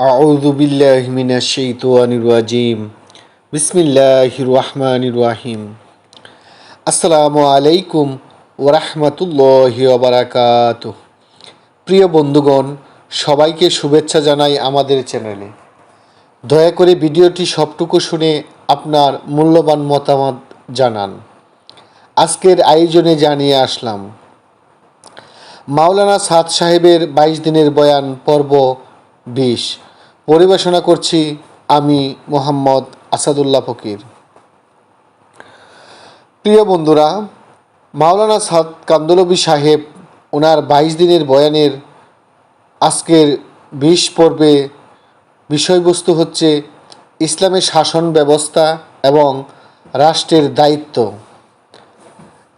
আউজুবিল্লাহমিনা শৈতানির রাজিম। বিসমিল্লাহির রহমানির রাহিম। আসসালামু আলাইকুম ওরহমতুল্লাহি ওবরাকাত প্রিয় বন্ধুগণ, সবাইকে শুভেচ্ছা জানাই আমাদের চ্যানেলে। দয়া করে ভিডিওটি সবটুকু শুনে আপনার মূল্যবান মতামত জানান। আজকের আয়োজনে জানিয়ে আসলাম, মাওলানা সাদ সাহেবের বাইশ দিনের বয়ান পর্ব বিশ। পরিবেশনা করছি আমি মোহাম্মদ আসাদুল্লাহ ফকির। প্রিয় বন্ধুরা, মাওলানা সাদ কান্দলবি সাহেব ওনার বাইশ দিনের বয়ানের আজকের বিশ পর্বে বিষয়বস্তু হচ্ছে ইসলামের শাসন ব্যবস্থা এবং রাষ্ট্রের দায়িত্ব।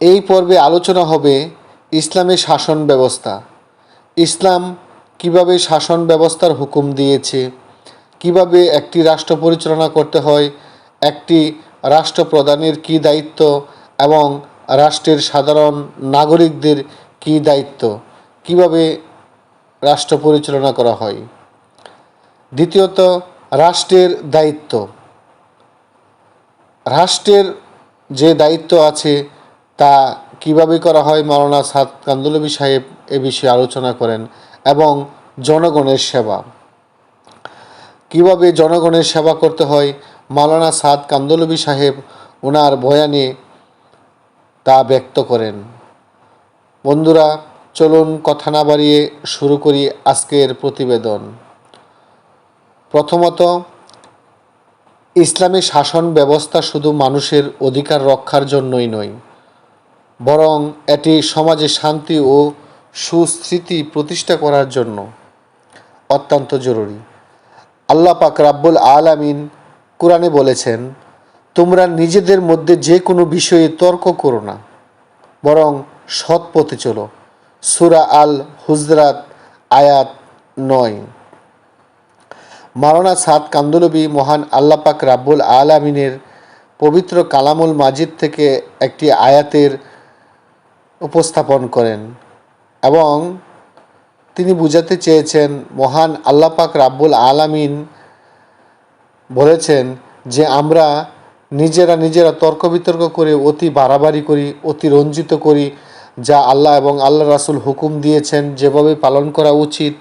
এই পর্বে আলোচনা হবে ইসলামের শাসন ব্যবস্থা। ইসলাম কীভাবে শাসন ব্যবস্থার হুকুম দিয়েছে, কীভাবে একটি রাষ্ট্র পরিচালনা করতে হয়, একটি রাষ্ট্রপ্রধানের কী দায়িত্ব এবং রাষ্ট্রের সাধারণ নাগরিকদের কী দায়িত্ব, কীভাবে রাষ্ট্র পরিচালনা করা হয়। দ্বিতীয়ত, রাষ্ট্রের দায়িত্ব। রাষ্ট্রের যে দায়িত্ব আছে তা কীভাবে করা হয়, মাওলানা সাদ কান্দুলবি সাহেব এ বিষয়ে আলোচনা করেন। এবং জনগণের সেবা। কীভাবে জনগণের সেবা করতে হয়? মাওলানা সাদ কান্দলবি সাহেব ওনার বয়ানে তা ব্যক্ত করেন। বন্ধুরা, চলুন কথা না বাড়িয়ে শুরু করি আজকের প্রতিবেদন। প্রথমত, ইসলামী শাসন ব্যবস্থা শুধু মানুষের অধিকার রক্ষার জন্যই নয়, বরং এটি সমাজে শান্তি ও সুস্থিতি প্রতিষ্ঠা করার জন্য অত্যন্ত জরুরি। আল্লাহ পাক রাব্বুল আলামিন কোরআনে বলেছেন, তোমরা নিজেদের মধ্যে যে কোনো বিষয়ে তর্ক করো না, বরং সৎ পথে চলো। সুরা আল হুজরাত আয়াত নয়। মারানা সাদ কান্দুলবি মহান আল্লাহ পাক রাব্বুল আলামিনের পবিত্র কালামুল মাজিদ থেকে একটি আয়াতের উপস্থাপন করেন। এবং তিনি বুঝাতে চেয়েছেন, মহান আল্লাপাক রাব্বুল আলামিন বলেছেন যে, আমরা নিজেরা নিজেরা তর্ক বিতর্ক করে অতি বাড়াবাড়ি করি, অতি রঞ্জিত করি, যা আল্লাহ এবং আল্লাহ রাসুল হুকুম দিয়েছেন, যেভাবে পালন করা উচিত,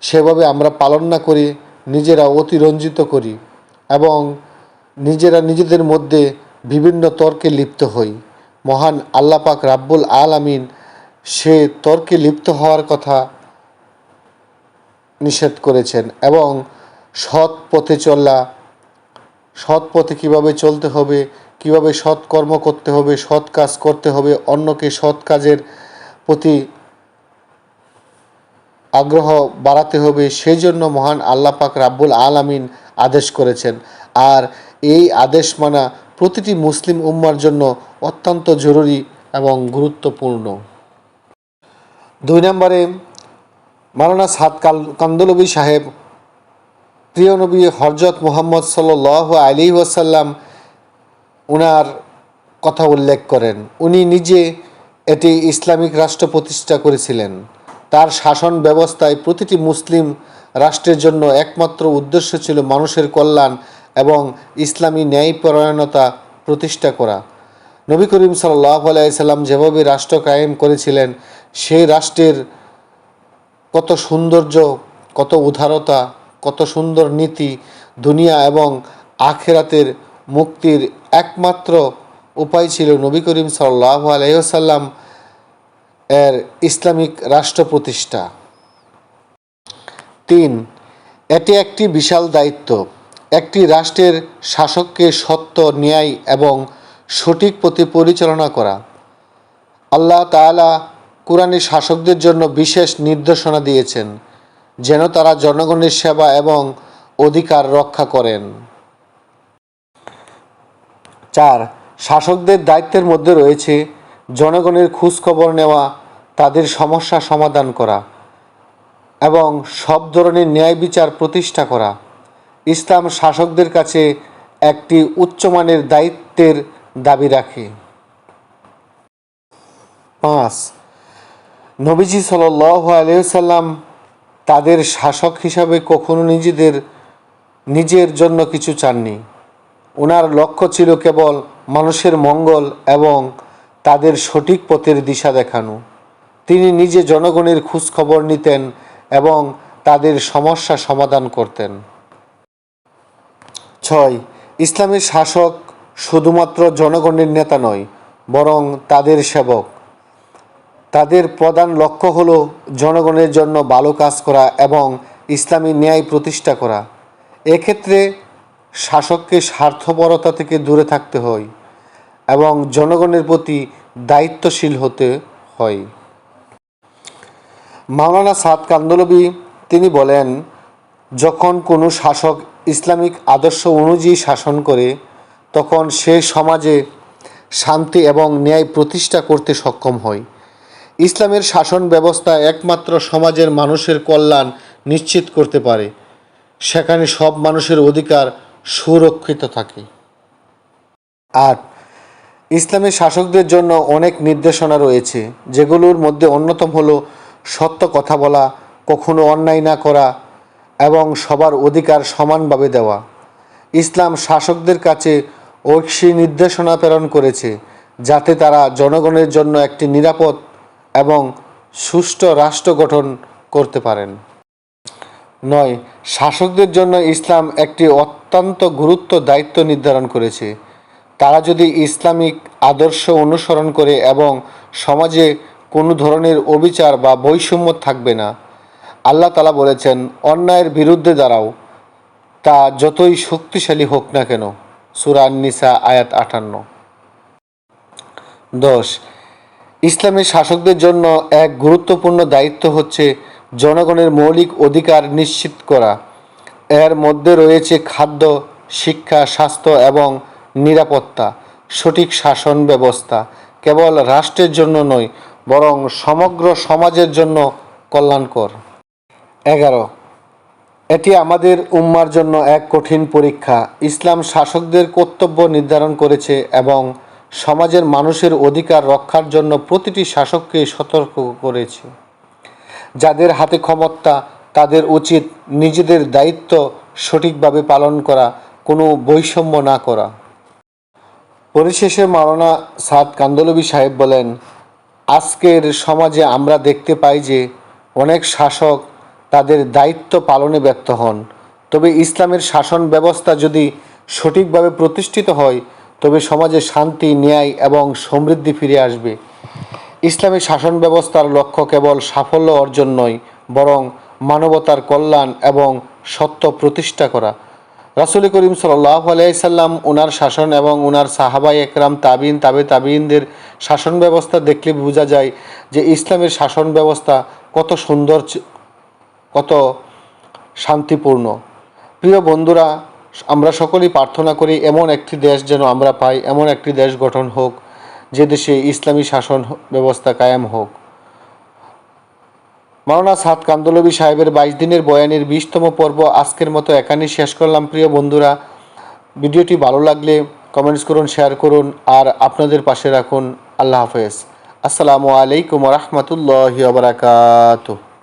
সেভাবে আমরা পালন না করি, নিজেরা অতি রঞ্জিত করি এবং নিজেরা নিজেদের মধ্যে বিভিন্ন তর্কে লিপ্ত হই। মহান আল্লাহ পাক রাব্বুল আলামিন সে তর্কে লিপ্ত হওয়ার কথা নিষেধ করেছেন এবং সৎ পথে চলা, সৎ পথে কীভাবে চলতে হবে, কীভাবে সৎ কর্ম করতে হবে, সৎ কাজ করতে হবে, অন্যকে সৎ কাজের প্রতি আগ্রহ বাড়াতে হবে সেই জন্য মহান আল্লাহ পাক রাব্বুল আলামিন আদেশ করেছেন। আর এই আদেশ মানা প্রতিটি মুসলিম উম্মার জন্য অত্যন্ত জরুরি এবং গুরুত্বপূর্ণ। দুই নম্বরে মারানা সাদ কাল কান্দলবী সাহেব, প্রিয় নবী হরজত মোহাম্মদ সাল আলী ওয়াসাল্লাম ওনার কথা উল্লেখ করেন। উনি নিজে এটি ইসলামিক রাষ্ট্র প্রতিষ্ঠা করেছিলেন। তার শাসন ব্যবস্থায় প্রতিটি মুসলিম রাষ্ট্রের জন্য একমাত্র উদ্দেশ্য ছিল মানুষের কল্যাণ এবং ইসলামী ন্যায়পরায়ণতা প্রতিষ্ঠা করা। নবী করিম সাল্লাহ আলাইসাল্লাম যেভাবে রাষ্ট্র কায়েম করেছিলেন, সেই রাষ্ট্রের কত সৌন্দর্য, কত উদারতা, কত সুন্দর নীতি দুনিয়া এবং আখেরাতের মুক্তির একমাত্র উপায় ছিল নবী করিম সাল্লাহ আলহ্লাম এর ইসলামিক রাষ্ট্র প্রতিষ্ঠা। তিন, এটি একটি বিশাল দায়িত্ব। একটি রাষ্ট্রের শাসককে সত্য, ন্যায় এবং সঠিক পথে পরিচালনা করা। আল্লাহ তালা কোরআনের শাসকদের জন্য বিশেষ নির্দেশনা দিয়েছেন, যেন তারা জনগণের সেবা এবং অধিকার রক্ষা করেন। চার, শাসকদের দায়িত্বের মধ্যে রয়েছে জনগণের খোঁজখবর নেওয়া, তাদের সমস্যা সমাধান করা এবং সব ধরনের ন্যায় বিচার প্রতিষ্ঠা করা। ইসলাম শাসকদের কাছে একটি উচ্চমানের দায়িত্বের দাবি রাখে। পাঁচ, নবীজি সাল আলিয়াল্লাম তাদের শাসক হিসাবে কখনো নিজেদের, নিজের জন্য কিছু চাননি। ওনার লক্ষ্য ছিল কেবল মানুষের মঙ্গল এবং তাদের সঠিক পথের দিশা দেখানো। তিনি নিজে জনগণের খোঁজখবর নিতেন এবং তাদের সমস্যা সমাধান করতেন। ছয়, ইসলামের শাসক শুধুমাত্র জনগণের নেতা নয়, বরং তাদের সেবক। তাদের প্রধান লক্ষ্য হল জনগণের জন্য ভালো কাজ করা এবং ইসলামী ন্যায় প্রতিষ্ঠা করা। এক্ষেত্রে শাসককে স্বার্থপরতা থেকে দূরে থাকতে হয় এবং জনগণের প্রতি দায়িত্বশীল হতে হয়। মাওলানা সাদ কান্দলবি, তিনি বলেন, যখন কোনো শাসক ইসলামিক আদর্শ অনুযায়ী শাসন করে তখন সে সমাজে শান্তি এবং ন্যায় প্রতিষ্ঠা করতে সক্ষম হয়। ইসলামের শাসন ব্যবস্থা একমাত্র সমাজের মানুষের কল্যাণ নিশ্চিত করতে পারে। সেখানে সব মানুষের অধিকার সুরক্ষিত থাকে। আট ইসলামের শাসকদের জন্য অনেক নির্দেশনা রয়েছে, যেগুলোর মধ্যে অন্যতম হলো সত্য কথা বলা, কখনো অন্যায় না করা এবং সবার অধিকার সমানভাবে দেওয়া। ইসলাম শাসকদের কাছে ঐক্যী নির্দেশনা প্রেরণ করেছে যাতে তারা জনগণের জন্য একটি নিরাপদ এবং সুষ্ঠু রাষ্ট্র গঠন করতে পারেন। নয়, শাসকদের জন্য ইসলাম একটি অত্যন্ত গুরুত্ব দায়িত্ব নির্ধারণ করেছে। তারা যদি ইসলামিক আদর্শ অনুসরণ করে এবং সমাজে কোনো ধরনের অবিচার বা বৈষম্য থাকবে না, আল্লাহ তালা বলেছেন, অন্যায়ের বিরুদ্ধে দাঁড়াও। তা যতই শক্তিশালী হোক না কেন। সুরান নিসা আয়াত আটান্ন। দশ ইসলামের শাসকদের জন্য এক গুরুত্বপূর্ণ দায়িত্ব হচ্ছে জনগণের মৌলিক অধিকার নিশ্চিত করা। এর মধ্যে রয়েছে খাদ্য, শিক্ষা, স্বাস্থ্য এবং নিরাপত্তা, সঠিক শাসন ব্যবস্থা। কেবল রাষ্ট্রের জন্য নয়, বরং সমগ্র সমাজের জন্য কল্যাণকর। এগারো এটি আমাদের উম্মার জন্য এক কঠিন পরীক্ষা। ইসলাম শাসকদের কর্তব্য নির্ধারণ করেছে এবং সমাজের মানুষের অধিকার রক্ষার জন্য প্রতিটি শাসককে সতর্ক করেছে। যাদের হাতে ক্ষমতা, তাদের উচিত নিজেদের দায়িত্ব সঠিকভাবে পালন করা, কোনো বৈষম্য না করা। পরিশেষে মাওলানা সাদ কান্দলবি সাহেব বলেন, আজকের সমাজে আমরা দেখতে পাই যে অনেক শাসক তাদের দায়িত্ব পালনে ব্যর্থ হন। তবে ইসলামের শাসন ব্যবস্থা যদি সঠিকভাবে প্রতিষ্ঠিত হয়, তবে সমাজে শান্তি, ন্যায় এবং সমৃদ্ধি ফিরে আসবে। ইসলামী শাসন ব্যবস্থার লক্ষ্য কেবল সাফল্য অর্জন নয়, বরং মানবতার কল্যাণ এবং সত্য প্রতিষ্ঠা করা। রাসুল করিম সাল্লাহ আলাইসাল্লাম ওনার শাসন এবং ওনার সাহাবাই একরাম, তাবিন, তাবে তাবিনদের শাসন ব্যবস্থা দেখলে বোঝা যায় যে ইসলামের শাসন ব্যবস্থা কত সুন্দর কত শান্তিপূর্ণ। প্রিয় বন্ধুরা, আমরা সকলেই প্রার্থনা করি এমন একটি দেশ যেন আমরা পাই, এমন একটি দেশ গঠন হোক, যে দেশে ইসলামী শাসন ব্যবস্থা কায়েম হোক। মাওলানা সাদ কান্দলবি সাহেবের বাইশ দিনের বয়ানের বিশতম পর্ব আজকের মতো এখানেই শেষ করলাম। প্রিয় বন্ধুরা, ভিডিওটি ভালো লাগলে কমেন্টস করুন, শেয়ার করুন, আর আপনাদের পাশে রাখুন। আল্লাহ হাফেজ। আসসালামু আলাইকুম রহমতুল্লাহ বারাকাতুহ।